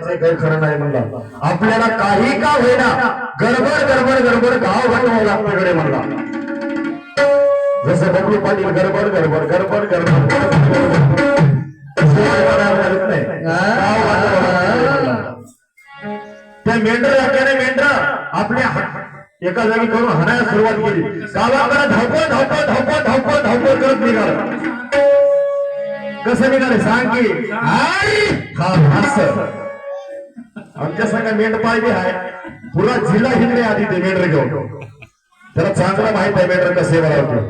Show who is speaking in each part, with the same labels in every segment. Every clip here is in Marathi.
Speaker 1: करायचंय काही खरं नाही म्हणला. आपल्याला काही का होईना गडबड गडबड गडबड गाव वाटवावं लागतं कडे म्हणला. जसं बबलू पाटील गडबड गडबड गडबड गडबड. त्या मेंढर वाक्याने मेंढर आपल्या एका जागी करून हाणायला सुरुवात केली. गावाकडे धावपळ धावपळ धावपळ धावपळ धावपळ करत निघालं. कसं निघाले? सांग की आई! हा आमच्या संघ मेंढपाळ बी आहे. पुरा जिल्हा हिंडले आधी ते मेंढर घेऊन. त्याला चांगलं माहीत आहे मेंढर कसे बनवतो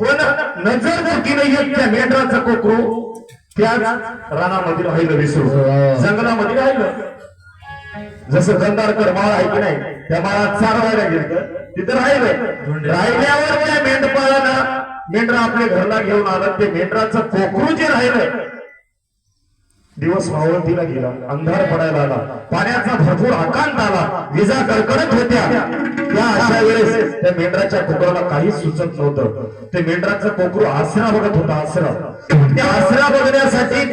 Speaker 1: पण नजर जर की नाही येत त्या मेंढराचं कोकरू त्याच रानामध्ये राहिलं विसरू जंगलामध्ये राहिलं. जसं गंधारकर माळ आहे की नाही त्या माळात चारवायला गेलं तिथं राहिलं राहिल्यावर त्या मेंढपाळानं मेंढरा आपल्या घरला घेऊन आलं. ते मेंढराचं कोकरू जे राहिलं दिवस मावळतीला गेला अंधार पडायला आला पाण्याचा भरपूर आकांत आला. विजा कडकडत होत्या. त्या अशा वेळेस त्या मेंढराच्या कोकराला काहीच सुचत नव्हतं. ते मेंढराचं कोकरू आसरा बघत होता आसरा. त्या आसरा बघण्यासाठी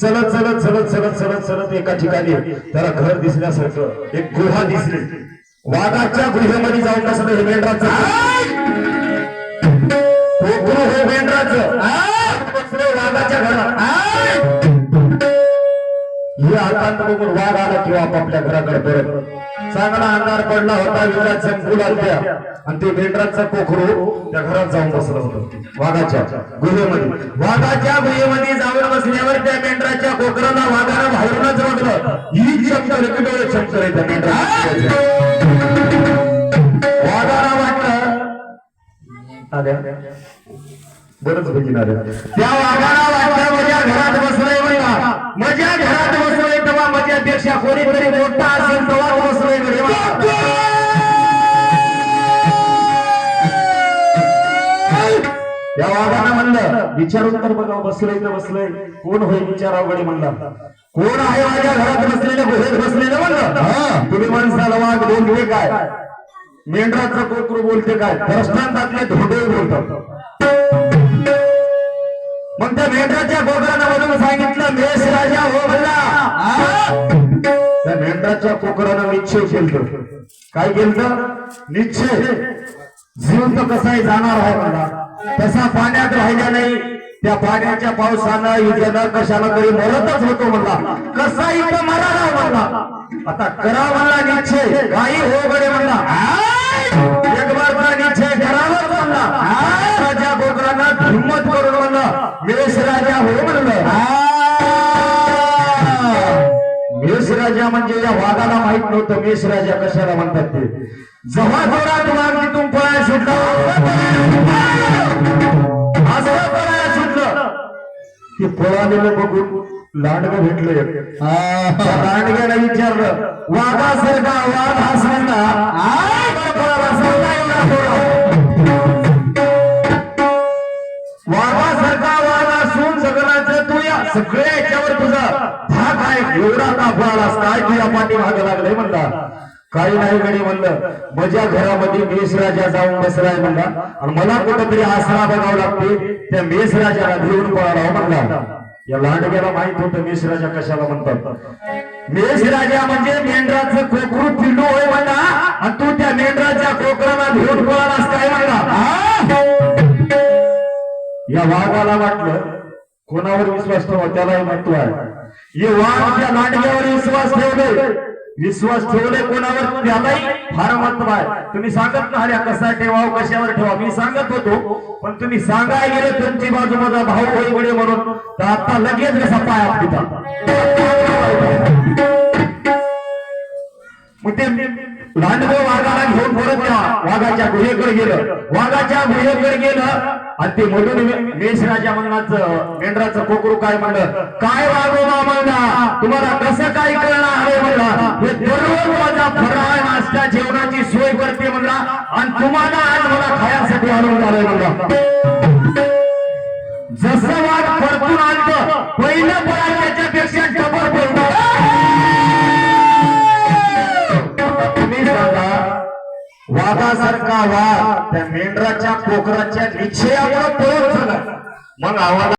Speaker 1: चलत चलत चलत चलत चलत चलत एका ठिकाणी त्याला घर दिसण्यासारखं एक गुहा दिसली. वाघाच्या गुहेमध्ये जाऊन कसं हे मेंढराचं. कोकरू हो, हे आकांत बघून वाघ आला किंवा आपापल्या घराकडे परत. चांगला अंधार पडला होता विराट संकुल आल्या आणि ते मेंढराचं कोखरू त्या घरात जाऊन बसलं होतं. वाघाच्या गुहेमध्ये. वाघाच्या गुहेमध्ये जाऊन बसल्यावर त्या मेंढराच्या कोकराला वाघाला बाहेरूनच बघलं. ही शब्द किडोळे शब्द आहे त्या मेंढरा वाघाला वाटलं आल्या. बरंच बघितलं आल्या. त्या वाघाला वाटलं माझ्या घरात बसलंय माझ्या घरात बसलोय तेव्हा माझ्यापेक्षा कोणीतरी मोठा असेल तेव्हा बसलोय या वाघानं म्हणलं विचारून तर बघा बसलोय तर बसलोय. कोण होईल म्हणला कोण आहे माझ्या घरात बसलेलं गुहेत बसलेलं म्हणलं? तुम्ही माणसाला वाघ बोलते काय? मेंढराचं कोकरू बोलते काय? दृष्टांतातले धोंडे बोलतात मग त्या मेंढराच्या कोकरानं म्हणून सांगितलं मेष राजा हो म्हणला त्या मेंढराच्या कोकरानं निश्चय केलं काय केलत? निश्चय. जीव तर कसाही जाणार आहे म्हणला तसा पाण्यात राहिला नाही. त्या पाण्याच्या पावसानं युद्धानं कशाला तरी मरतच होतो म्हणला. कसा इथं मराला म्हणला. आता करा म्हणला निश्चय. काही हो गडे म्हणला. एक बारचा निश्चय करावाच म्हणला. राजा कोकरानं हिंमत मेष राजा हो म्हणलं. मेष राजा म्हणजे या वाघाला माहीत नव्हतं मेष राजा कशाला म्हणतात ते. जेव्हा जोरात वाघ तिथून पळायला सुटला. असं पळायला सुटलं. ते पळालेलं बघून लांडगं भेटलं. त्या लांडग्याला विचारलं वाघ हसला वाघासारखा वाघ असून सगळ्याचं सगळे सगळ्या याच्यावर तुझा भाग आहे. एवढा दाखवालास काय तुला पाठी भाग लागलाय म्हणला काही नाही गडी म्हणलं. माझ्या घरामध्ये मेष राजा जाऊन बसलाय म्हणला. आणि मला कुठंतरी आसरा बघावं लागते त्या मेष राजाला घेऊन पळाला म्हणला. या लांडग्याला माहीत होतं मेष राजा कशाला म्हणतात. मेष राजा म्हणजे मेंढराचं कोकरू पिल्लू होय म्हणला आणि तू त्या मेंढराच्या कोकराला घेऊन पळालास काय म्हणला या वाघाला वाटलं कोणावर विश्वास ठेवा त्यालाही महत्त्व आहे. हे वाघ लांडग्यावर विश्वास ठेवले विश्वास ठेवले कोणावर? त्यालाही फार महत्त्व आहे. तुम्ही सांगत नाही कसा ठेवाव कशावर ठेवा मी सांगत होतो पण तुम्ही सांगाय गेले तुमची बाजू माझा भाऊ होई म्हणे म्हणून. तर आता लगेच कसा पाय आपला मग ते लांडगं वाघाला घेऊन वाघाच्या गुहेकडे गेलं. वाघाच्या गुहेकडे गेलं. आणि ते म्हणून मे- मेष मेंढराचं कोकरू काय म्हणलं? काय वागोबा म्हणला तुम्हाला कसं काय करणार आहे म्हणला? हे दररोज माझा फराळ नाश्ता जेवणाची सोय करते म्हणला. आणि तुम्हाला आज मला खायासाठी आणून आलंय म्हणला. जसं वाघ परतून आणलं पहिलं फळा त्याच्यापेक्षा वाघासारखा वाघ त्या मेंढराच्या कोकराच्या निश्चयामुळे पळत झाला मग आवाज